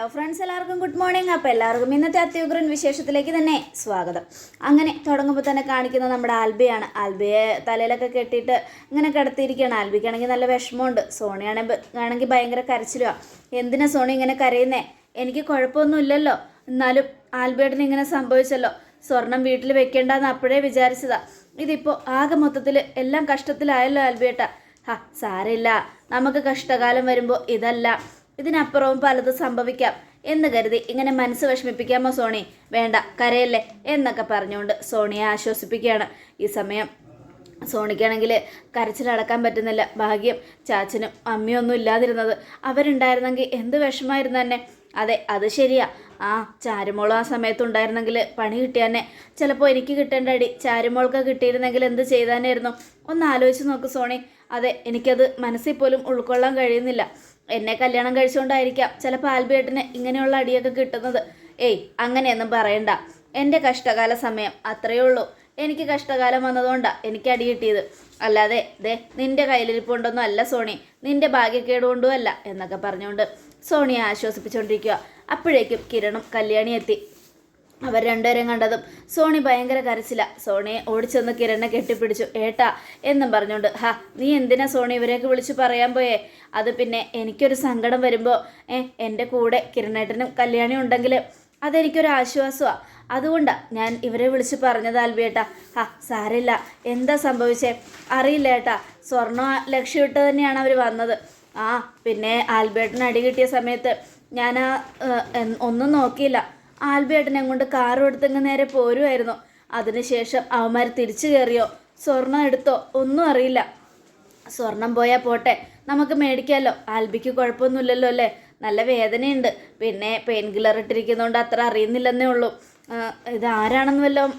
Hello friends എല്ലാവർക്കും good morning അപ്പോൾ എല്ലാവർക്കും ഇന്നത്തെ അത്യുഗ്രൻ വിശേഷത്തിലേക്ക് തന്നെ സ്വാഗതം. അങ്ങനെ തുടങ്ങുമ്പോൾ തന്നെ കാണിക്കുന്നത് നമ്മുടെ ആൽബിയാണ്. ആൽബിയെ തലയിലൊക്കെ കെട്ടിയിട്ട് ഇങ്ങനെ കിടത്തിയിരിക്കുകയാണ്. ആൽബിക്കാണെങ്കിൽ നല്ല വിഷമമുണ്ട്. സോണിയാണെങ്കിൽ ആണെങ്കിൽ ഭയങ്കര കരച്ചിലുമാണ് എന്തിനാ സോണി ഇങ്ങനെ കരയുന്നേ? എനിക്ക് കുഴപ്പമൊന്നുമില്ലല്ലോ. എന്നാലും ആൽബിയേട്ടന് ഇങ്ങനെ സംഭവിച്ചല്ലോ. സ്വർണം വീട്ടിൽ വെക്കേണ്ടെന്ന് അപ്പോഴേ വിചാരിച്ചതാ. ഇതിപ്പോൾ ആകെ മൊത്തത്തിൽ എല്ലാം കഷ്ടത്തിലായല്ലോ ആൽബിയേട്ട ഹാ സാരമില്ല. നമുക്ക് കഷ്ടകാലം വരുമ്പോൾ ഇതല്ല. ഇതിനപ്പുറവും പലതും സംഭവിക്കാം എന്ന് കരുതി ഇങ്ങനെ മനസ്സ് വിഷമിപ്പിക്കാമോ സോണി? വേണ്ട കരയല്ലേ എന്നൊക്കെ പറഞ്ഞുകൊണ്ട് സോണിയെ ആശ്വസിപ്പിക്കുകയാണ്. ഈ സമയം സോണിക്കാണെങ്കിൽ കരച്ചിലടക്കാൻ പറ്റുന്നില്ല. ഭാഗ്യം ചാച്ചനും അമ്മയൊന്നും ഇല്ലാതിരുന്നത്. അവരുണ്ടായിരുന്നെങ്കിൽ എന്ത് വിഷമായിരുന്നു തന്നെ അതെ അത് ശരിയാ. ആ ചാരുമോളും ആ സമയത്തുണ്ടായിരുന്നെങ്കിൽ പണി കിട്ടിയാന്നെ ചിലപ്പോൾ എനിക്ക് കിട്ടേണ്ട അടി. ചാരുമോൾക്ക് കിട്ടിയിരുന്നെങ്കിൽ എന്ത് ചെയ്താനായിരുന്നു? ഒന്ന് ആലോചിച്ച് നോക്ക് സോണി. അതെ എനിക്കത് മനസ്സിൽ പോലും ഉൾക്കൊള്ളാൻ കഴിയുന്നില്ല. എന്നെ കല്യാണം കഴിച്ചുകൊണ്ടായിരിക്കാം ചിലപ്പോൾ ആൽബേട്ടിന് ഇങ്ങനെയുള്ള അടിയൊക്കെ കിട്ടുന്നത്. ഏയ് അങ്ങനെയൊന്നും പറയണ്ട. എന്റെ കഷ്ടകാല സമയം അത്രയേ ഉള്ളൂ. എനിക്ക് കഷ്ടകാലം വന്നതുകൊണ്ടാണ് എനിക്ക് അടി കിട്ടിയത്. അല്ലാതെ ദേ നിന്റെ കയ്യിലിരിപ്പുണ്ടൊന്നും അല്ല സോണി. നിന്റെ ഭാഗ്യക്കേട് കൊണ്ടും അല്ല എന്നൊക്കെ പറഞ്ഞുകൊണ്ട് സോണിയെ ആശ്വസിപ്പിച്ചുകൊണ്ടിരിക്കുക അപ്പോഴേക്കും കിരണും കല്യാണി എത്തി. അവർ രണ്ടുപേരും കണ്ടതും സോണി ഭയങ്കര കരച്ചില്ല സോണിയെ ഓടിച്ചെന്ന് കിരണിനെ കെട്ടിപ്പിടിച്ചു. ഏട്ടാ എന്നും പറഞ്ഞുകൊണ്ട് ഹാ നീ എന്തിനാ സോണി ഇവരെയൊക്കെ വിളിച്ച് പറയാൻ പോയേ? അത് പിന്നെ എനിക്കൊരു സങ്കടം വരുമ്പോൾ ഏ എന്റെ കൂടെ കിരണേട്ടനും കല്യാണി ഉണ്ടെങ്കിൽ അതെനിക്കൊരു ആശ്വാസമാണ് അതുകൊണ്ടാണ് ഞാൻ ഇവരെ വിളിച്ച് പറഞ്ഞത് ആൽബിയേട്ടാ. ഹാ സാരില്ല എന്താ സംഭവിച്ചേ? അറിയില്ല ഏട്ടാ. സ്വർണ ലക്ഷ്യമിട്ട് തന്നെയാണ് അവർ വന്നത്. ആ പിന്നെ ആൽബേട്ടന് അടി കിട്ടിയ സമയത്ത് ഞാൻ ആ ഒന്നും നോക്കിയില്ല. ആൽബേട്ടനെ കൊണ്ട് കാറും എടുത്തങ്ങ് നേരെ പോരുമായിരുന്നു അതിനുശേഷം അവന്മാർ തിരിച്ചു കയറിയോ? സ്വർണം എടുത്തോ? ഒന്നും അറിയില്ല. സ്വർണം പോയാൽ പോട്ടെ. നമുക്ക് മേടിക്കാമല്ലോ ആൽബിക്ക് കുഴപ്പമൊന്നുമില്ലല്ലോ അല്ലേ? നല്ല വേദനയുണ്ട്. പിന്നെ പെയിൻ കില്ലർ ഇട്ടിരിക്കുന്നതുകൊണ്ട് അത്ര അറിയുന്നില്ലെന്നേ ഉള്ളൂ. ഇത് ആരാണെന്ന് വല്ലതും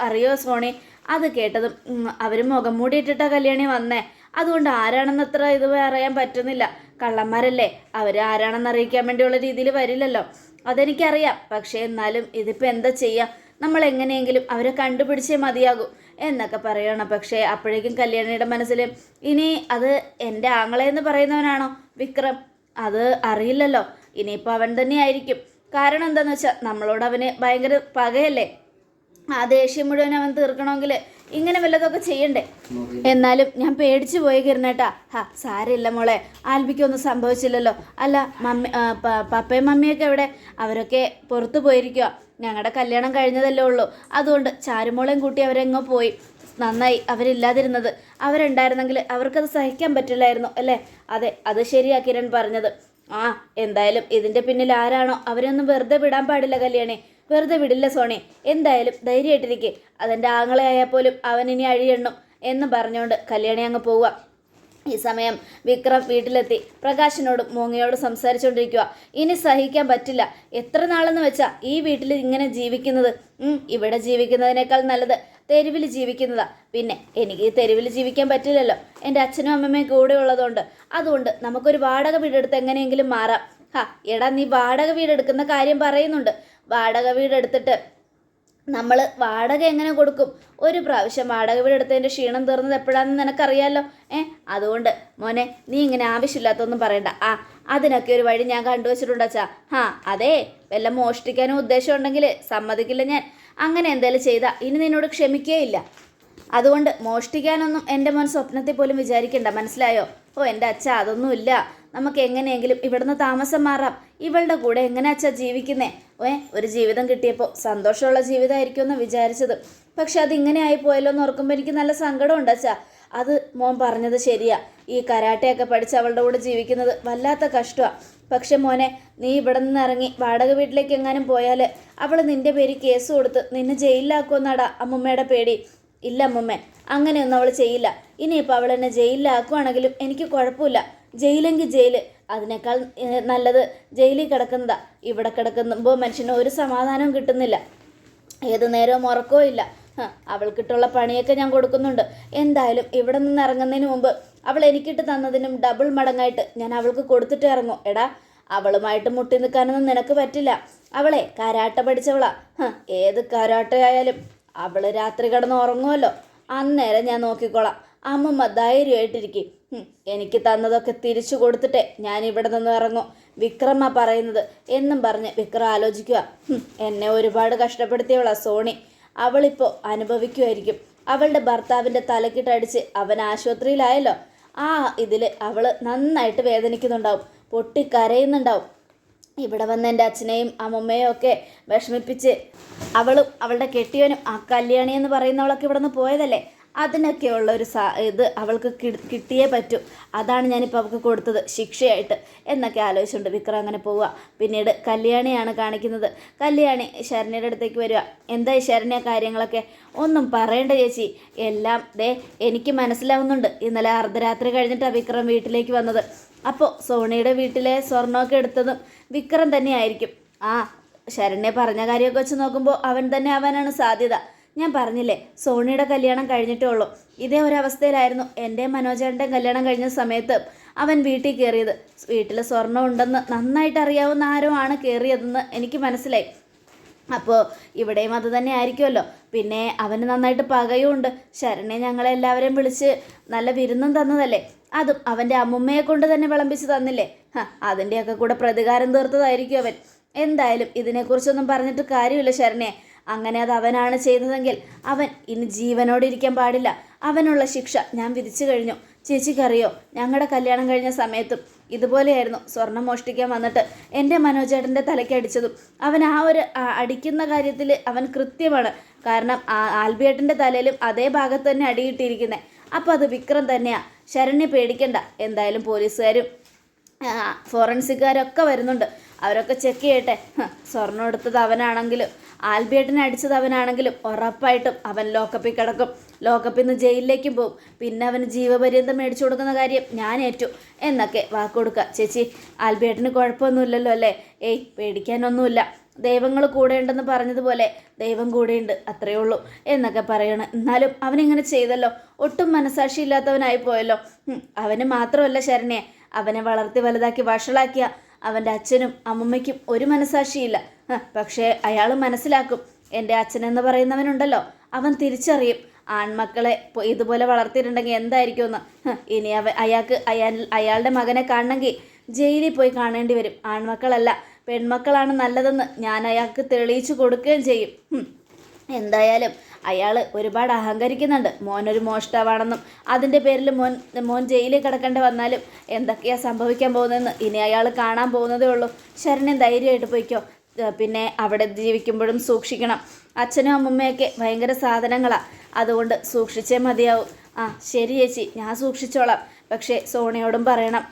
അറിയോ സോണി? അത് കേട്ടതും അവർ മുഖം മൂടി ഇട്ടിട്ടാ കല്യാണി വന്നേ. അതുകൊണ്ട് ആരാണെന്ന് അത്ര ഇത് അറിയാൻ പറ്റുന്നില്ല. കള്ളന്മാരല്ലേ? അവർ ആരാണെന്ന് അറിയിക്കാൻ വേണ്ടിയുള്ള രീതിയിൽ വരില്ലല്ലോ. അതെനിക്കറിയാം. പക്ഷേ എന്നാലും ഇതിപ്പോൾ എന്താ ചെയ്യുക നമ്മൾ എങ്ങനെയെങ്കിലും അവരെ കണ്ടുപിടിച്ചേ മതിയാകൂ എന്നൊക്കെ പറയണം. പക്ഷേ അപ്പോഴേക്കും കല്യാണിയുടെ മനസ്സിൽ ഇനി അത് എന്റെ ആങ്ങളെ എന്ന് പറയുന്നവനാണോ വിക്രം? അത് അറിയില്ലല്ലോ. ഇനിയിപ്പോൾ അവൻ തന്നെ ആയിരിക്കും. കാരണം എന്താണെന്ന് വെച്ചാൽ നമ്മളോട് അവന് ഭയങ്കര പകയല്ലേ? ആ ദേഷ്യം മുഴുവൻ അവൻ തീർക്കണമെങ്കിൽ ഇങ്ങനെ വല്ലതൊക്കെ ചെയ്യണ്ടേ? എന്നാലും ഞാൻ പേടിച്ചു പോയി കിരണേട്ടാ. ഹാ സാരമില്ല മോളെ. ആൽബിക്കൊന്നും സംഭവിച്ചില്ലല്ലോ. അല്ല മമ്മി പപ്പയും മമ്മിയൊക്കെ എവിടെ? അവരൊക്കെ പുറത്തു പോയിരിക്കുക ഞങ്ങളുടെ കല്യാണം കഴിഞ്ഞതല്ലേ ഉള്ളൂ. അതുകൊണ്ട് ചാരുമോളെയും കൂട്ടി അവരെങ്ങോ പോയി. നന്നായി അവരില്ലാതിരുന്നത്. അവരുണ്ടായിരുന്നെങ്കിൽ അവർക്കത് സഹിക്കാൻ പറ്റില്ലായിരുന്നു അല്ലേ? അതെ അത് ശരിയാ കിരൺ പറഞ്ഞത്. ആ എന്തായാലും ഇതിന്റെ പിന്നിൽ ആരാണോ? അവരെയൊന്നും വെറുതെ വിടാൻ പാടില്ല കല്യാണി. വെറുതെ വിടില്ല സോണി. എന്തായാലും ധൈര്യമായിട്ടിരിക്കെ. അതെന്റെ ആങ്ങളെ ആയാൽ പോലും അവൻ ഇനി അഴിയണ്ണും എന്ന് പറഞ്ഞുകൊണ്ട് കല്യാണി അങ്ങ് പോവുക. ഈ സമയം വിക്രം വീട്ടിലെത്തി. പ്രകാശിനോടും മോങ്ങയോടും സംസാരിച്ചുകൊണ്ടിരിക്കുക ഇനി സഹിക്കാൻ പറ്റില്ല. എത്ര നാളെന്ന് വെച്ചാൽ ഈ വീട്ടിൽ ഇങ്ങനെ ജീവിക്കുന്നത്? ഇവിടെ ജീവിക്കുന്നതിനേക്കാൾ നല്ലത് തെരുവിൽ ജീവിക്കുന്നതാ. പിന്നെ എനിക്ക് ഈ തെരുവിൽ ജീവിക്കാൻ പറ്റില്ലല്ലോ. എന്റെ അച്ഛനും അമ്മമ്മയും കൂടെ ഉള്ളതുകൊണ്ട്. അതുകൊണ്ട് നമുക്കൊരു വാടക വീടെടുത്ത് എങ്ങനെയെങ്കിലും മാറാം. ഹാ എടാ നീ വാടക വീടെടുക്കുന്ന കാര്യം പറയുന്നുണ്ട്. വാടക വീടെടുത്തിട്ട് നമ്മൾ വാടക എങ്ങനെ കൊടുക്കും? ഒരു പ്രാവശ്യം വാടക വീട് എടുത്തതിന്റെ ക്ഷീണം തീർന്നത് എപ്പോഴാണെന്ന് നിനക്കറിയാമല്ലോ ഏ അതുകൊണ്ട് മോനെ നീ ഇങ്ങനെ ആവശ്യമില്ലാത്തൊന്നും പറയണ്ട. ആ അതിനൊക്കെ ഒരു വഴി ഞാൻ കണ്ടുവച്ചിട്ടുണ്ട് അച്ഛാ. ഹാ അതെ വല്ല മോഷ്ടിക്കാനും ഉദ്ദേശം ഉണ്ടെങ്കിൽ സമ്മതിക്കില്ല ഞാൻ. അങ്ങനെ എന്തായാലും ചെയ്താൽ ഇനി നിന്നോട് ക്ഷമിക്കേയില്ല. അതുകൊണ്ട് മോഷ്ടിക്കാനൊന്നും എന്റെ മോൻ സ്വപ്നത്തിൽ പോലും വിചാരിക്കണ്ട മനസ്സിലായോ? ഓ എന്റെ അച്ഛ അതൊന്നുമില്ല. നമുക്ക് എങ്ങനെയെങ്കിലും ഇവിടുന്ന് താമസം മാറാം. ഇവളുടെ കൂടെ എങ്ങനെ അച്ഛാ ജീവിക്കുന്നേ? ഏ ഒരു ജീവിതം കിട്ടിയപ്പോൾ സന്തോഷമുള്ള ജീവിതമായിരിക്കും എന്ന് വിചാരിച്ചത്. പക്ഷെ അത് ഇങ്ങനെ ആയി പോയല്ലോ എന്ന് ഓർക്കുമ്പോൾ എനിക്ക് നല്ല സങ്കടമുണ്ട് അച്ഛാ. അത് മോൻ പറഞ്ഞത് ശരിയാ. ഈ കരാട്ടയൊക്കെ പഠിച്ച് അവളുടെ കൂടെ ജീവിക്കുന്നത് വല്ലാത്ത കഷ്ടമാണ് പക്ഷെ മോനെ നീ ഇവിടെ നിന്ന് ഇറങ്ങി വാടക വീട്ടിലേക്ക് എങ്ങാനും പോയാൽ അവൾ നിന്റെ പേര് കേസ് കൊടുത്ത് നിന്നെ ജയിലിലാക്കുമെന്നാടാ അമ്മുമ്മയുടെ പേടി. ഇല്ല അമ്മുമ്മേ അങ്ങനെയൊന്നും അവൾ ചെയ്യില്ല. ഇനിയിപ്പോൾ അവൾ എന്നെ ജയിലിലാക്കുവാണെങ്കിലും എനിക്ക് കുഴപ്പമില്ല. ജയിലെങ്കിൽ ജയിൽ. അതിനേക്കാൾ നല്ലത് ജയിലിൽ കിടക്കുന്നതാ. ഇവിടെ കിടക്കുമ്പോൾ മനുഷ്യന് ഒരു സമാധാനവും കിട്ടുന്നില്ല. ഏത് നേരവും ഉറക്കവും ഇല്ല. അവൾക്കിട്ടുള്ള പണിയൊക്കെ ഞാൻ കൊടുക്കുന്നുണ്ട്. എന്തായാലും ഇവിടെ നിന്ന് ഇറങ്ങുന്നതിന് മുമ്പ് അവൾ എനിക്കിട്ട് തന്നതിനും ഡബിൾ മടങ്ങായിട്ട് ഞാൻ അവൾക്ക് കൊടുത്തിട്ട് ഇറങ്ങും. എടാ അവളുമായിട്ട് മുട്ടി നിൽക്കാനൊന്നും നിനക്ക് പറ്റില്ല. അവളെ കരാട്ട പഠിച്ചവളാ. ഏത് ഏത് കരാട്ടയായാലും അവൾ രാത്രി കിടന്ന് ഉറങ്ങുമല്ലോ അന്നേരം ഞാൻ നോക്കിക്കോളാം. അമ്മമ്മ ധൈര്യമായിട്ടിരിക്കും. എനിക്ക് തന്നതൊക്കെ തിരിച്ചു കൊടുത്തിട്ടേ ഞാൻ ഇവിടെ നിന്ന് ഇറങ്ങും. വിക്രമ പറയുന്നത് എന്നും പറഞ്ഞ് വിക്രം ആലോചിക്കുക. എന്നെ ഒരുപാട് കഷ്ടപ്പെടുത്തിയവളാ സോണി. അവളിപ്പോൾ അനുഭവിക്കുമായിരിക്കും അവളുടെ ഭർത്താവിന്റെ തലക്കിട്ടടിച്ച് അവൻ ആശുപത്രിയിലായല്ലോ. ആ ഇതിൽ അവൾ നന്നായിട്ട് വേദനിക്കുന്നുണ്ടാവും. പൊട്ടിക്കരയുന്നുണ്ടാവും. ഇവിടെ വന്ന് എന്റെ അച്ഛനെയും അമ്മമ്മയും ഒക്കെ വിഷമിപ്പിച്ച് അവളും അവളുടെ കെട്ടിയവനും ആ കല്യാണി എന്ന് പറയുന്നവളൊക്കെ ഇവിടെ നിന്ന് പോയതല്ലേ? അതിനൊക്കെയുള്ള ഒരു സാ ഇത് അവൾക്ക് കിട്ടിയേ പറ്റൂ. അതാണ് ഞാനിപ്പോൾ അവൾക്ക് കൊടുത്തത് ശിക്ഷയായിട്ട്. എന്നൊക്കെ ആലോചിച്ചുകൊണ്ട് വിക്രം അങ്ങനെ പോവുക. പിന്നീട് കല്യാണിയാണ് കാണിക്കുന്നത്. കല്യാണി ശരണ്യയുടെ അടുത്തേക്ക് വരിക. എന്താ ശരണ്യ കാര്യങ്ങളൊക്കെ? ഒന്നും പറയേണ്ട ചേച്ചി. എല്ലാം ദേ എനിക്ക് മനസ്സിലാവുന്നുണ്ട്. ഇന്നലെ അർദ്ധരാത്രി കഴിഞ്ഞിട്ടാണ് വിക്രം വീട്ടിലേക്ക് വന്നത്. അപ്പോൾ സോണിയുടെ വീട്ടിലെ സ്വർണമൊക്കെ എടുത്തതും വിക്രം തന്നെയായിരിക്കും. ആ ശരണ്യ പറഞ്ഞ കാര്യമൊക്കെ വെച്ച് നോക്കുമ്പോൾ അവൻ തന്നെ ആവാനാണ് സാധ്യത. ഞാൻ പറഞ്ഞില്ലേ സോണിയുടെ കല്യാണം കഴിഞ്ഞിട്ടേ ഉള്ളൂ. ഇതേ ഒരവസ്ഥയിലായിരുന്നു എന്റെ മനോജേട്ടന്റെ കല്യാണം കഴിഞ്ഞ സമയത്ത് അവൻ വീട്ടിൽ കയറിയത്. വീട്ടിൽ സ്വർണം ഉണ്ടെന്ന് നന്നായിട്ട് അറിയാവുന്ന ആരോ ആണ് കയറിയതെന്ന് എനിക്ക് മനസ്സിലായി. അപ്പോൾ ഇവിടെയും അത് തന്നെ ആയിരിക്കുമല്ലോ. പിന്നെ അവന് നന്നായിട്ട് പകയും ഉണ്ട്. ശരണ്യെ ഞങ്ങളെല്ലാവരെയും വിളിച്ച് നല്ല വിരുന്നും തന്നതല്ലേ? അതും അവന്റെ അമ്മുമ്മയെ കൊണ്ട് തന്നെ വിളമ്പിച്ച് തന്നില്ലേ? ഹാ അതിന്റെയൊക്കെ കൂടെ പ്രതികാരം തീർത്തതായിരിക്കും അവൻ. എന്തായാലും ഇതിനെക്കുറിച്ചൊന്നും പറഞ്ഞിട്ട് കാര്യമില്ല ശരണ്യെ അങ്ങനെ അത് അവനാണ് ചെയ്തതെങ്കിൽ അവൻ ഇനി ജീവനോടെ ഇരിക്കാൻ പാടില്ല. അവനുള്ള ശിക്ഷ ഞാൻ വിധിച്ചു കഴിഞ്ഞു. ചേച്ചിക്കറിയോ ഞങ്ങളുടെ കല്യാണം കഴിഞ്ഞ സമയത്തും ഇതുപോലെയായിരുന്നു സ്വർണം മോഷ്ടിക്കാൻ വന്നിട്ട് എന്റെ മനോജേട്ടന്റെ തലയ്ക്കടിച്ചതും അവൻ ആ ഒരു അടിക്കുന്ന കാര്യത്തിൽ അവൻ കൃത്യമാണ്. കാരണം ആൽബിയേട്ടന്റെ തലയിലും അതേ ഭാഗത്ത് തന്നെ അടിയിട്ടിരിക്കുന്നത് അപ്പോൾ അത് വിക്രം തന്നെയാണ് ശരണ്യ പേടിക്കണ്ട. എന്തായാലും പോലീസുകാരും ഫോറൻസിക്കാരൊക്കെ വരുന്നുണ്ട്. അവരൊക്കെ ചെക്ക് ചെയ്യട്ടെ. സ്വർണം എടുത്തത് അവനാണെങ്കിലും ആൽബിയേട്ടിനെ അടിച്ചത് അവനാണെങ്കിലും ഉറപ്പായിട്ടും അവൻ ലോക്കപ്പിൽ കിടക്കും. ലോക്കപ്പിൽ നിന്ന് ജയിലിലേക്കും പോകും പിന്നെ അവന് ജീവപര്യന്തം മേടിച്ചു കൊടുക്കുന്ന കാര്യം ഞാൻ ഏറ്റു. എന്നൊക്കെ വാക്ക് കൊടുക്കുക. ചേച്ചി ആൽബിയേട്ടിന് കുഴപ്പമൊന്നുമില്ലല്ലോ അല്ലേ? ഏയ് പേടിക്കാനൊന്നുമില്ല. ദൈവങ്ങൾ കൂടെയുണ്ടെന്ന് പറഞ്ഞതുപോലെ ദൈവം കൂടെയുണ്ട് അത്രയേ ഉള്ളൂ എന്നൊക്കെ പറയണം. എന്നാലും അവനിങ്ങനെ ചെയ്തല്ലോ. ഒട്ടും മനസാക്ഷി ഇല്ലാത്തവനായി പോയല്ലോ അവന് മാത്രമല്ല ശരണ്യെ. അവനെ വളർത്തി വലുതാക്കി വഷളാക്കിയ അവന്റെ അച്ഛനും അമ്മമ്മയ്ക്കും ഒരു മനസാക്ഷിയില്ല പക്ഷേ അയാൾ മനസ്സിലാക്കും എന്റെ അച്ഛനെന്ന് പറയുന്നവനുണ്ടല്ലോ. അവൻ തിരിച്ചറിയും. ആൺമക്കളെ ഇതുപോലെ വളർത്തിയിട്ടുണ്ടെങ്കിൽ എന്തായിരിക്കുമെന്ന്. ഇനി അവ അയാൾക്ക് അയാൾ അയാളുടെ മകനെ കാണണമെങ്കിൽ ജയിലിൽ പോയി കാണേണ്ടി വരും. ആൺമക്കളല്ല പെൺമക്കളാണ് നല്ലതെന്ന് ഞാൻ അയാൾക്ക് തെളിയിച്ചു കൊടുക്കുകയും ചെയ്യും. എന്തായാലും അയാൾ ഒരുപാട് അഹങ്കരിക്കുന്നുണ്ട്. മോനൊരു മോഷ്ടാവാണെന്നും അതിന്റെ പേരിൽ മോൻ മോൻ ജയിലിൽ കിടക്കേണ്ടി വന്നാലും എന്തൊക്കെയാ സംഭവിക്കാൻ പോകുന്നതെന്ന് ഇനി അയാൾ കാണാൻ പോകുന്നതേ ഉള്ളൂ. ശരണ്യം ധൈര്യമായിട്ട് പോയിക്കോ. പിന്നെ അവിടെ ജീവിക്കുമ്പോഴും സൂക്ഷിക്കണം. അച്ഛനും അമ്മമ്മയൊക്കെ ഭയങ്കര സാധനങ്ങളാണ് അതുകൊണ്ട് സൂക്ഷിച്ചേ മതിയാവും. ആ ശരി ചേച്ചി ഞാൻ സൂക്ഷിച്ചോളാം. പക്ഷേ സോണിയോടും പറയണം.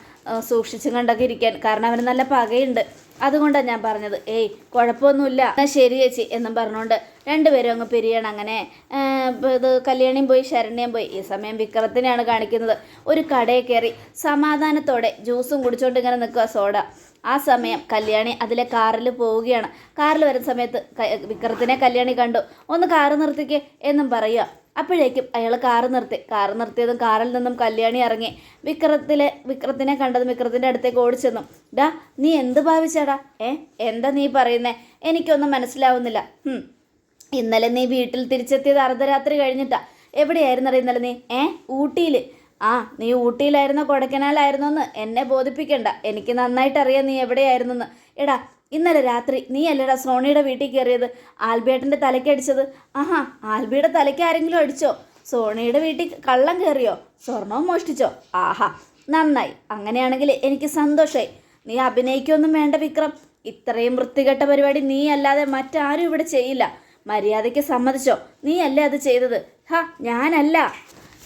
സൂക്ഷിച്ചും കണ്ടൊക്കെ ഇരിക്കാൻ. കാരണം അവന് നല്ല പകയുണ്ട്. അതുകൊണ്ടാണ് ഞാൻ പറഞ്ഞത്. ഏയ് കുഴപ്പമൊന്നുമില്ല. എന്നാൽ ശരി ചേച്ചി എന്നും പറഞ്ഞുകൊണ്ട് രണ്ടുപേരും അങ്ങ് പിരിയണം. അങ്ങനെ ഇത് കല്യാണിയും പോയി ശരണ്യം പോയി. ഈ സമയം വിക്രത്തിനെയാണ് കാണിക്കുന്നത്. ഒരു കടയിൽ കയറി സമാധാനത്തോടെ ജ്യൂസും കുടിച്ചുകൊണ്ട് ഇങ്ങനെ നിൽക്കുക സോഡ. ആ സമയം കല്യാണി അതിലെ കാറിൽ പോവുകയാണ്. കാറിൽ വരുന്ന സമയത്ത് വിക്രത്തിനെ കല്യാണി കണ്ടു. ഒന്ന് കാറ് നിർത്തിക്കേ എന്നും പറയുക അപ്പോഴേക്കും അയാൾ കാറ് നിർത്തി. കാറ് നിർത്തിയതും കാറിൽ നിന്നും കല്യാണി ഇറങ്ങി. വിക്രത്തിലെ വിക്രത്തിനെ കണ്ടതും വിക്രത്തിന്റെ അടുത്തേക്ക് ഓടിച്ചെന്നും ഡാ നീ എന്ത് ഭാവിച്ചാടാ? ഏ എന്താ നീ പറയുന്നേ? എനിക്കൊന്നും മനസ്സിലാവുന്നില്ല. ഇന്നലെ നീ വീട്ടിൽ തിരിച്ചെത്തിയത് അർദ്ധരാത്രി കഴിഞ്ഞിട്ടാ. എവിടെയായിരുന്നു ഇന്നലെ നീ? ഏ ഊട്ടിയിൽ ആ നീ ഊട്ടിയിലായിരുന്നോ കൊടക്കനാലായിരുന്നോ എന്ന് എന്നെ ബോധിപ്പിക്കണ്ട. എനിക്ക് നന്നായിട്ട് അറിയാം നീ എവിടെയായിരുന്നെന്ന്. എടാ ഇന്നലെ രാത്രി നീ അല്ലടാ സോണിയുടെ വീട്ടിൽ കയറിയത്? ആൽബേട്ടന്റെ തലയ്ക്കടിച്ചത് ആഹാ ആൽബിയുടെ തലയ്ക്ക് ആരെങ്കിലും അടിച്ചോ? സോണിയുടെ വീട്ടിൽ കള്ളം കയറിയോ? സ്വർണവും മോഷ്ടിച്ചോ? ആഹാ നന്നായി. അങ്ങനെയാണെങ്കിൽ എനിക്ക് സന്തോഷമായി നീ അഭിനയിക്കൊന്നും വേണ്ട വിക്രം. ഇത്രയും വൃത്തികെട്ട പരിപാടി നീ അല്ലാതെ മറ്റാരും ഇവിടെ ചെയ്യില്ല. മര്യാദയ്ക്ക് സമ്മതിച്ചോ? നീ അല്ലേ അത് ചെയ്തത്? ഹാ ഞാനല്ല.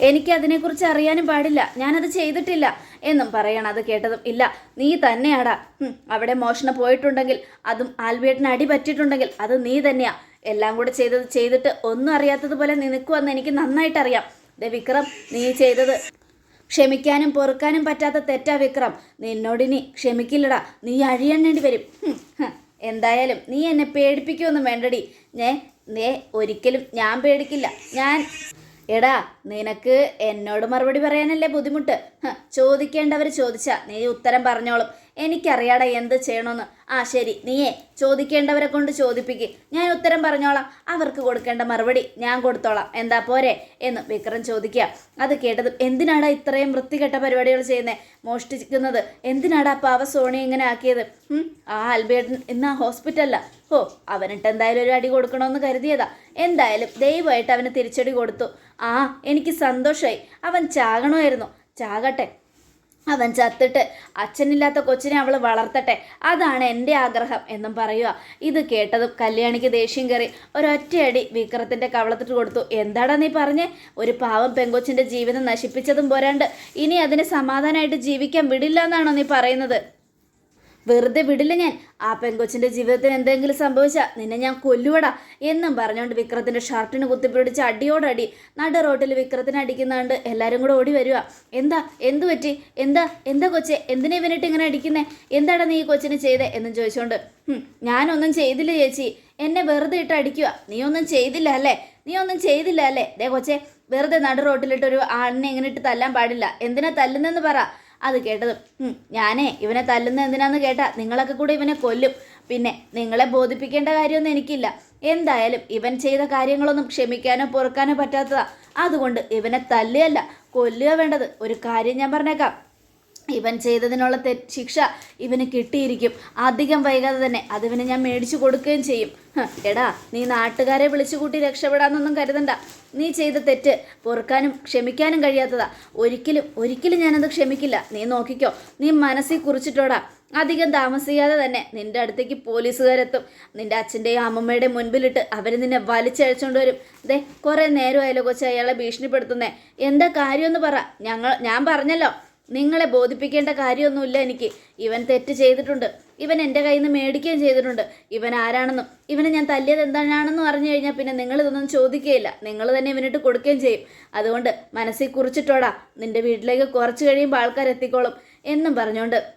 എനിക്ക് അതിനെക്കുറിച്ച് അറിയാനും പാടില്ല. ഞാനത് ചെയ്തിട്ടില്ല എന്നും പറയണം. അത് കേട്ടതും ഇല്ല നീ തന്നെയാടാ. അവിടെ മോഷണം പോയിട്ടുണ്ടെങ്കിൽ അതും ആൽബിയേട്ടിന് അടി പറ്റിയിട്ടുണ്ടെങ്കിൽ അത് നീ തന്നെയാ. എല്ലാം കൂടെ ചെയ്തത് ചെയ്തിട്ട് ഒന്നും അറിയാത്തതുപോലെ നീ നിൽക്കുവെന്ന് എനിക്ക് നന്നായിട്ട് അറിയാം ദേ വിക്രം നീ ചെയ്തത് ക്ഷമിക്കാനും പൊറുക്കാനും പറ്റാത്ത തെറ്റാ വിക്രം. നിന്നോടിനി ക്ഷമിക്കില്ലടാ. നീ അഴിയണ്ണേണ്ടി വരും. എന്തായാലും നീ എന്നെ പേടിപ്പിക്കുമൊന്നും വേണ്ടടി. ഞേ നേ ഒരിക്കലും ഞാൻ പേടിക്കില്ല. ഞാൻ എടാ നിനക്ക് എന്നോട് മറുപടി പറയാനല്ലേ ബുദ്ധിമുട്ട്? ചോദിക്കേണ്ടവർ ചോദിച്ചാ നീ ഉത്തരം പറഞ്ഞോളും. എനിക്കറിയാടാ എന്ത് ചെയ്യണമെന്ന് ആ ശരി. നീയേ ചോദിക്കേണ്ടവരെ കൊണ്ട് ചോദിപ്പിക്ക്. ഞാൻ ഉത്തരം പറഞ്ഞോളാം. അവർക്ക് കൊടുക്കേണ്ട മറുപടി ഞാൻ കൊടുത്തോളാം. എന്താ പോരെ എന്ന് വിക്രം ചോദിക്കുക. അത് കേട്ടത് എന്തിനാടാ ഇത്രയും വൃത്തികെട്ട പരിപാടികൾ ചെയ്യുന്നത് മോഷ്ടിക്കുന്നത് എന്തിനാടാ പാവ സോണി ഇങ്ങനെ ആക്കിയത്? ആ ആൽബേട്ടൻ ഇന്ന് ആ ഹോസ്പിറ്റലല്ല ഓ അവനിട്ട് എന്തായാലും ഒരു അടി കൊടുക്കണമെന്ന് കരുതിയതാ. എന്തായാലും ദയവായിട്ട് അവന് തിരിച്ചടി കൊടുത്തു. ആ എനിക്ക് സന്തോഷമായി അവൻ ചാകണമായിരുന്നു. ചാകട്ടെ. അവൻ ചത്തിട്ട് അച്ഛനില്ലാത്ത കൊച്ചിനെ അവൾ വളർത്തട്ടെ. അതാണ് എന്റെ ആഗ്രഹം എന്നും പറയുക. ഇത് കേട്ടതും കല്യാണിക്ക് ദേഷ്യം കയറി ഒരൊറ്റയടി വിക്രത്തിന്റെ കവളത്തിട്ട് കൊടുത്തു. എന്താടാ നീ പറഞ്ഞേ? ഒരു പാവം പെങ്കൊച്ചിന്റെ ജീവിതം നശിപ്പിച്ചതും പോരാണ്ട്. ഇനി അതിന് സമാധാനമായിട്ട് ജീവിക്കാൻ വിടില്ല എന്നാണോ നീ പറയുന്നത്? വെറുതെ വിടില്ല ഞാൻ. ആ പെങ്കൊച്ചിന്റെ ജീവിതത്തിന് എന്തെങ്കിലും സംഭവിച്ചാൽ നിന്നെ ഞാൻ കൊല്ലുവടാ എന്നും പറഞ്ഞുകൊണ്ട് വിക്രത്തിന്റെ ഷർട്ടിന് കുത്തിപ്പിടിച്ച് അടിയോടടി നട റോട്ടിൽ വിക്രത്തിനെ അടിക്കുന്നുണ്ട് എല്ലാവരും കൂടെ ഓടി വരിക എന്താ? എന്ത് പറ്റി? എന്താ? എന്താ കൊച്ചെ? എന്തിനെ ഇവനിട്ട് ഇങ്ങനെ അടിക്കുന്നേ? എന്താടാ നീ ഈ കൊച്ചിന് ചെയ്തേ? എന്നും ചോദിച്ചുകൊണ്ട് "ഹും, ഞാനൊന്നും ചെയ്തില്ല ചേച്ചി. എന്നെ വെറുതെ ഇട്ട് അടിക്കുക നീ ഒന്നും ചെയ്തില്ല അല്ലേ? നീ ഒന്നും ചെയ്തില്ല അല്ലേ? ദേ കൊച്ചെ വെറുതെ നട റോട്ടിലിട്ട് ഒരു ആണിനെ ഇങ്ങനെ ഇട്ട് തല്ലാൻ പാടില്ല. എന്തിനാ തല്ലുന്നെന്ന് പറ. അത് കേട്ടത്. "ഉം, ഞാനേ ഇവനെ തല്ലുന്ന എന്തിനാന്ന് കേട്ടാ? നിങ്ങളൊക്കെ കൂടെ ഇവനെ കൊല്ലും. പിന്നെ നിങ്ങളെ ബോധിപ്പിക്കേണ്ട കാര്യമൊന്നും എനിക്കില്ല. എന്തായാലും ഇവൻ ചെയ്ത കാര്യങ്ങളൊന്നും ക്ഷമിക്കാനോ പൊറുക്കാനോ പറ്റാത്തതാ. അതുകൊണ്ട് ഇവനെ തല്ലുകയല്ല കൊല്ലുക വേണ്ടത്. ഒരു കാര്യം ഞാൻ പറഞ്ഞേക്കാം. ഇവൻ ചെയ്തതിനുള്ള തെ ശിക്ഷ ഇവന് കിട്ടിയിരിക്കും. അധികം വൈകാതെ തന്നെ അതിവന് ഞാൻ മേടിച്ചു കൊടുക്കുകയും ചെയ്യും. എടാ നീ നാട്ടുകാരെ വിളിച്ചു കൂട്ടി രക്ഷപ്പെടാന്നൊന്നും കരുതണ്ട. നീ ചെയ്ത തെറ്റ് പൊറുക്കാനും ക്ഷമിക്കാനും കഴിയാത്തതാ. ഒരിക്കലും ഒരിക്കലും ഞാനത് ക്ഷമിക്കില്ല. നീ നോക്കിക്കോ നീ മനസ്സിൽ കുറിച്ചിട്ടോടാ. അധികം താമസിക്കാതെ തന്നെ നിന്റെ അടുത്തേക്ക് പോലീസുകാരെത്തും. നിന്റെ അച്ഛന്റെയും അമ്മമ്മയുടെ മുൻപിലിട്ട് അവർ നിന്നെ വലിച്ചഴച്ചുകൊണ്ട് വരും. ദേ കുറേ നേരമായാലോ കൊച്ചു അയാളെ ഭീഷണിപ്പെടുത്തുന്നേ. എന്താ കാര്യമെന്ന് പറ. ഞങ്ങൾ ഞാൻ പറഞ്ഞല്ലോ. നിങ്ങളെ ബോധിപ്പിക്കേണ്ട കാര്യമൊന്നുമില്ല എനിക്ക്. ഇവൻ തെറ്റ് ചെയ്തിട്ടുണ്ട്. ഇവൻ എന്റെ കയ്യിൽ നിന്ന് മേടിക്കുകയും ചെയ്തിട്ടുണ്ട്. ഇവൻ ആരാണെന്നും ഇവനെ ഞാൻ തല്ലിയത് എന്താണെന്നും അറിഞ്ഞു കഴിഞ്ഞാൽ പിന്നെ നിങ്ങൾ ഇതൊന്നും ചോദിക്കുകയില്ല. നിങ്ങൾ തന്നെ ഇവനിട്ട് കൊടുക്കുകയും ചെയ്യും. അതുകൊണ്ട് മനസ്സിൽ കുറിച്ചിട്ടോടാ. നിന്റെ വീട്ടിലേക്ക് കുറച്ച് കഴിയുമ്പോൾ ആൾക്കാർ എത്തിക്കോളും എന്നും പറഞ്ഞുകൊണ്ട്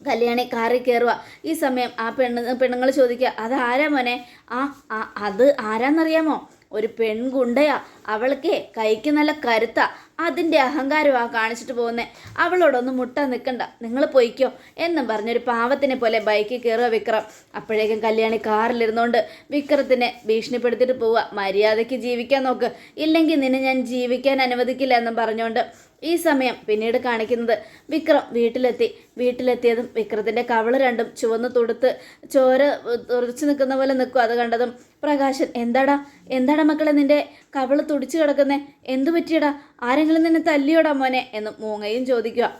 കല്യാണി കാറിൽ കയറുക ഈ സമയം ആ പെണ്ണ് പെണ്ണുങ്ങൾ ചോദിക്കുക അത് ആരാ മോനെ? ആ, അത് ആരാന്നറിയാമോ? ഒരു പെൺകുണ്ടയാ. അവൾക്ക് കൈക്ക് നല്ല കരുത്ത. അതിന്റെ അഹങ്കാരമാ കാണിച്ചിട്ട് പോകുന്നത് അവളോടൊന്ന് മുട്ട നിൽക്കണ്ട. നിങ്ങൾ പൊയ്ക്കോ എന്നും പറഞ്ഞൊരു പാവത്തിനെ പോലെ ബൈക്കിൽ കയറുക വിക്രം. അപ്പോഴേക്കും കല്യാണി കാറിലിരുന്നുകൊണ്ട് വിക്രത്തിനെ ഭീഷണിപ്പെടുത്തിയിട്ട് പോവുക മര്യാദയ്ക്ക് ജീവിക്കാൻ നോക്ക്. ഇല്ലെങ്കിൽ നിന്നെ ഞാൻ ജീവിക്കാൻ അനുവദിക്കില്ല എന്നും പറഞ്ഞുകൊണ്ട് ഈ സമയം പിന്നീട് കാണിക്കുന്നത് വിക്രം വീട്ടിലെത്തി. വീട്ടിലെത്തിയതും വിക്രത്തിന്റെ കവൾ രണ്ടും ചുവന്ന് തൊടുത്ത് ചോര തുറച്ചു നിൽക്കുന്ന പോലെ നിൽക്കും. അത് കണ്ടതും പ്രകാശൻ എന്താടാ? എന്താടാ മക്കളെ നിന്റെ കവൾ തുടിച്ചു കിടക്കുന്നേ? എന്തു പറ്റിയടാ? ആരെങ്കിലും നിന്നെ തല്ലിയോടാ മോനെ? എന്ന് മൂങ്ങയും ചോദിക്കുക.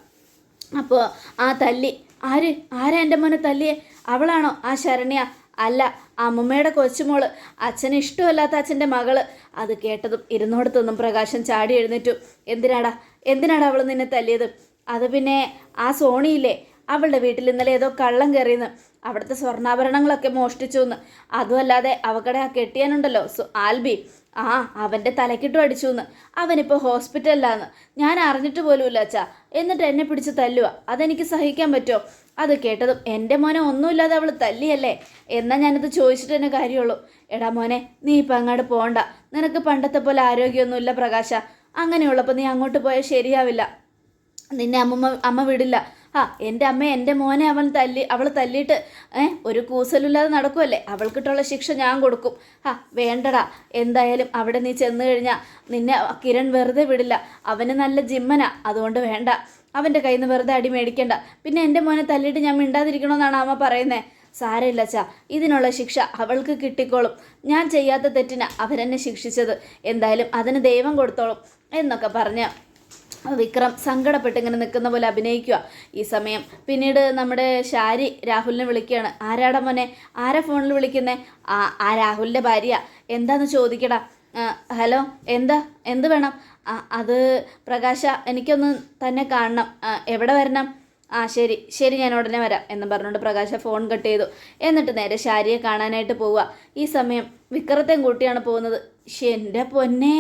അപ്പോൾ ആ തല്ലി ആര്? ആരാ എന്റെ മോനെ തല്ലിയെ? അവളാണോ? ആ ശരണ്യ? അല്ല അമ്മുമ്മയുടെ കൊച്ചുമോൾ. അച്ഛന് ഇഷ്ടമല്ലാത്ത അച്ഛന്റെ മകൾ. അത് കേട്ടതും ഇരുന്നോടത്തൊന്നും പ്രകാശം ചാടി എഴുന്നേറ്റു. എന്തിനാടാ? എന്തിനാടാ അവൾ നിന്നെ തല്ലിയത്? അത് പിന്നെ ആ സോണിയില്ലേ? അവളുടെ വീട്ടിൽ ഇന്നലെ ഏതോ കള്ളം കയറിയെന്ന്. അവിടുത്തെ സ്വർണാഭരണങ്ങളൊക്കെ മോഷ്ടിച്ചു എന്ന് അതുമല്ലാതെ അവക്കടെ ആ കെട്ടിയാനുണ്ടല്ലോ ആൽബി. ആ അവന്റെ തലക്കിട്ടും അടിച്ചു എന്ന് അവനിപ്പോൾ ഹോസ്പിറ്റലിലാന്ന്. ഞാൻ അറിഞ്ഞിട്ട് പോലുമില്ല അച്ഛാ. എന്നിട്ട് എന്നെ പിടിച്ച് തല്ലുക അതെനിക്ക് സഹിക്കാൻ പറ്റുമോ? അത് കേട്ടതും എന്റെ മോനെ ഒന്നുമില്ലാതെ അവൾ തല്ലിയല്ലേ? എന്നാൽ ഞാനത് ചോദിച്ചിട്ട് തന്നെ കാര്യമുള്ളൂ. എടാ മോനെ നീ ഇപ്പം അങ്ങോട്ട് പോകണ്ട നിനക്ക് പണ്ടത്തെ പോലെ ആരോഗ്യമൊന്നുമില്ല പ്രകാശ. അങ്ങനെയുള്ളപ്പോൾ നീ അങ്ങോട്ട് പോയാൽ ശരിയാവില്ല. നിന്നെ അമ്മ അമ്മ വിടില്ല. ആ എന്റെ അമ്മ എന്റെ മോനെ അവൻ തല്ലി അവൾ തല്ലിയിട്ട് ഏഹ് ഒരു കൂസലില്ലാതെ നടക്കുമല്ലേ അവൾക്കിട്ടുള്ള ശിക്ഷ ഞാൻ കൊടുക്കും. ആ വേണ്ടടാ. എന്തായാലും അവിടെ നീ ചെന്ന് കഴിഞ്ഞാൽ നിന്നെ കിരൺ വെറുതെ വിടില്ല. അവന് നല്ല ജിമ്മനാ. അതുകൊണ്ട് വേണ്ട. അവന്റെ കയ്യിൽ നിന്ന് വെറുതെ അടി മേടിക്കണ്ട. പിന്നെ എന്റെ മോനെ തല്ലിയിട്ട് ഞാൻ മിണ്ടാതിരിക്കണമെന്നാണ് അമ്മ പറയുന്നത് സാരമില്ല ചാ ഇതിനുള്ള ശിക്ഷ അവൾക്ക് കിട്ടിക്കോളും. ഞാൻ ചെയ്യാത്ത തെറ്റിന് അവരെന്നെ ശിക്ഷിച്ചത്. എന്തായാലും അതിന് ദൈവം കൊടുത്തോളും. എന്നൊക്കെ പറഞ്ഞ് വിക്രം സങ്കടപ്പെട്ട് ഇങ്ങനെ നിൽക്കുന്ന പോലെ അഭിനയിക്കുക ഈ സമയം. പിന്നീട് നമ്മുടെ ശാരി രാഹുലിനെ വിളിക്കുകയാണ്. ആരാടാ മോനെ? ആരാ ഫോണിൽ വിളിക്കുന്നേ? ആ ആ രാഹുലിന്റെ ഭാര്യ. എന്താന്ന് ചോദിക്കടാ? ഹലോ എന്താ? എന്ത് വേണം? അത് പ്രകാശ എനിക്കൊന്ന് തന്നെ കാണണം. എവിടെ വരണം? ആ ശരി ശരി ഞാൻ ഉടനെ വരാം എന്ന് പറഞ്ഞുകൊണ്ട് പ്രകാശ ഫോൺ കട്ട് ചെയ്തു. എന്നിട്ട് നേരെ ശാരിയെ കാണാനായിട്ട് പോവുക. ഈ സമയം വിക്രത്തെയും കൂട്ടിയാണ് പോകുന്നത്. ശ്ശെ, എന്റെ പൊന്നെ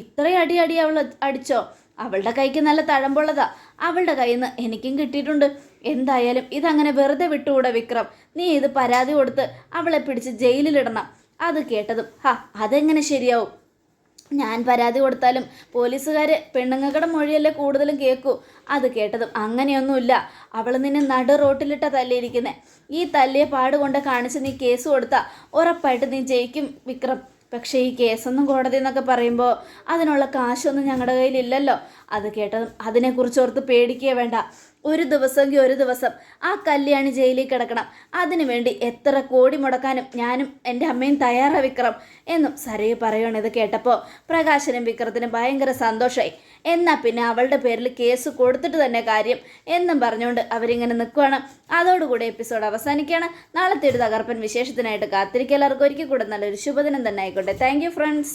ഇത്രയും അടി അടി അവൾ അടിച്ചോ? അവളുടെ കൈക്ക് നല്ല തഴമ്പുള്ളതാ. അവളുടെ കയ്യിൽ നിന്ന് എനിക്കും കിട്ടിയിട്ടുണ്ട്. എന്തായാലും ഇതങ്ങനെ വെറുതെ വിട്ടുകൂടെ വിക്രം? നീ ഇത് പരാതി കൊടുത്ത് അവളെ പിടിച്ച് ജയിലിലിടണം. അത് കേട്ടതും ഹാ അതെങ്ങനെ ശരിയാവും? ഞാൻ പരാതി കൊടുത്താലും പോലീസുകാർ പെണ്ണുങ്ങളുടെ മൊഴിയല്ലേ കൂടുതലും കേൾക്കൂ അത് കേട്ടതും അങ്ങനെയൊന്നുമില്ല. അവൾ നിന്നെ നടു റോട്ടിലിട്ട തല്ലിയിരിക്കുന്നത് ഈ തല്ലിയ പാടുകൊണ്ട് കാണിച്ച് നീ കേസ് കൊടുത്താൽ ഉറപ്പായിട്ട് നീ ജയിക്കും വിക്രം. പക്ഷേ ഈ കേസൊന്നും കോടതി എന്നൊക്കെ പറയുമ്പോൾ അതിനുള്ള കാശൊന്നും ഞങ്ങളുടെ കയ്യിലില്ലല്ലോ. അത് കേട്ടതും അതിനെക്കുറിച്ച് ഓർത്ത് പേടിക്കുക വേണ്ട. ഒരു ദിവസമെങ്കിൽ ഒരു ദിവസം ആ കല്യാണി ജയിലിൽ കിടക്കണം. അതിനു വേണ്ടി എത്ര കോടി മുടക്കാനും ഞാനും എന്റെ അമ്മയും തയ്യാറാ വിക്രം എന്നും സരയു പറയണം ഇത് കേട്ടപ്പോൾ. പ്രകാശനും വിക്രത്തിനും ഭയങ്കര സന്തോഷമായി എന്നാൽ പിന്നെ അവളുടെ പേരിൽ കേസ് കൊടുത്തിട്ട് തന്നെ കാര്യം എന്നും പറഞ്ഞുകൊണ്ട് അവരിങ്ങനെ നിൽക്കുവാണ്. അതോടുകൂടി എപ്പിസോഡ് അവസാനിക്കുകയാണ്. നാളത്തെ ഒരു തകർപ്പൻ വിശേഷത്തിനായിട്ട് കാത്തിരിക്കുക. എല്ലാവർക്കും ഒരിക്കൽ കൂടെ നല്ലൊരു ശുഭദിനം തന്നെ ആയിക്കോട്ടെ. Thank friends